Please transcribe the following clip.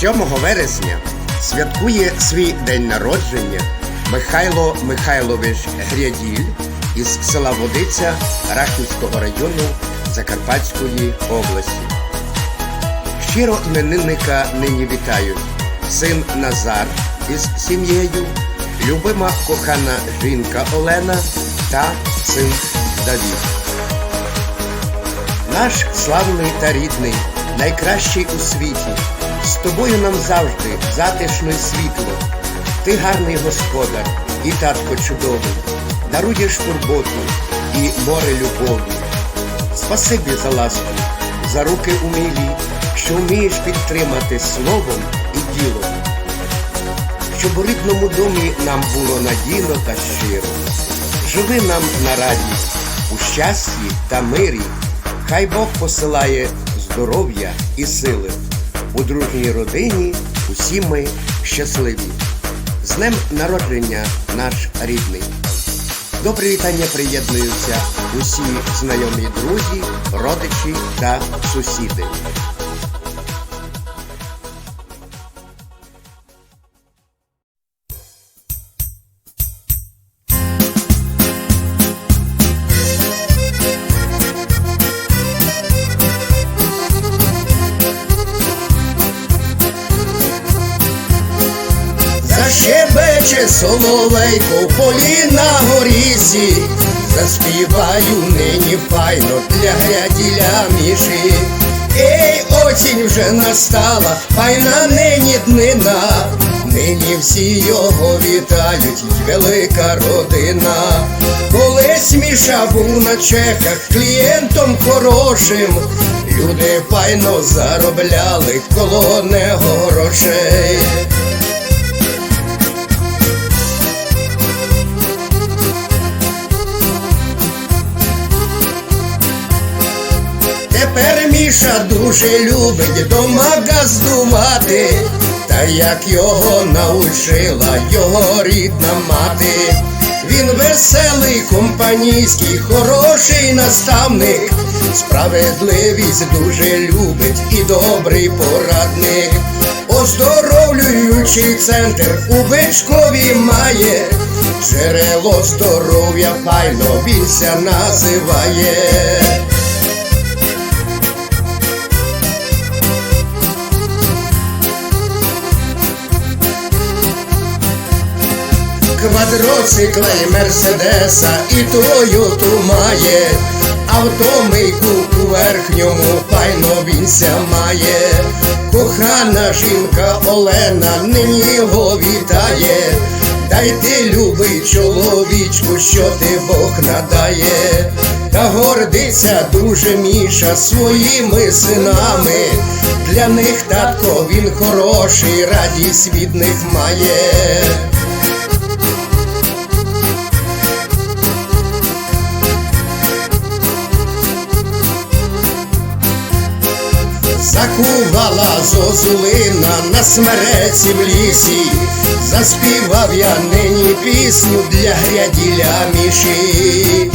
7 вересня святкує свій день народження Михайло Михайлович Гряділь із села Водиця Рахівського району Закарпатської області. Щиро іменинника нині вітають син Назар із сім'єю, любима кохана жінка Олена та син Давід. Наш славний та рідний, найкращий у світі, тобою нам завжди затишно й світло. Ти гарний господар і татко чудовий, даруєш турботу і море любові. Спасибі за ласку, за руки умілі, що вмієш підтримати словом і ділом. Щоб у рідному домі нам було надійно та щиро. Живи нам на радість у щасті та мирі. Хай Бог посилає здоров'я і сили. У дружній родині усі ми щасливі. З днем народження наш рідний. До привітання приєднуються усі знайомі друзі, родичі та сусіди. Защебече соловейко в полі на горісі, заспіваю нині файно для гряділя міші. Ей, осінь вже настала, файна нині днина, нині всі його вітають, велика родина. Колись міша був на чеках клієнтом хорошим, люди файно заробляли коло нього грошей. Міша дуже любить дома газдувати, та як його научила його рідна мати. Він веселий, компанійський, хороший наставник, справедливість дуже любить і добрий порадник. Оздоровлюючий центр у Бичкові має, джерело здоров'я файно він називає. Квадроцикла і мерседеса і Тойоту має, автомийку у верхньому файно вінця має, кохана жінка Олена нині його вітає, дай ти любий чоловічку, що ти Бог надає, та гордиться дуже міша своїми синами. Для них татко він хороший, радість від них має. Закувала зозулина на смереці в лісі, заспівав я нині пісню для гряділя міші.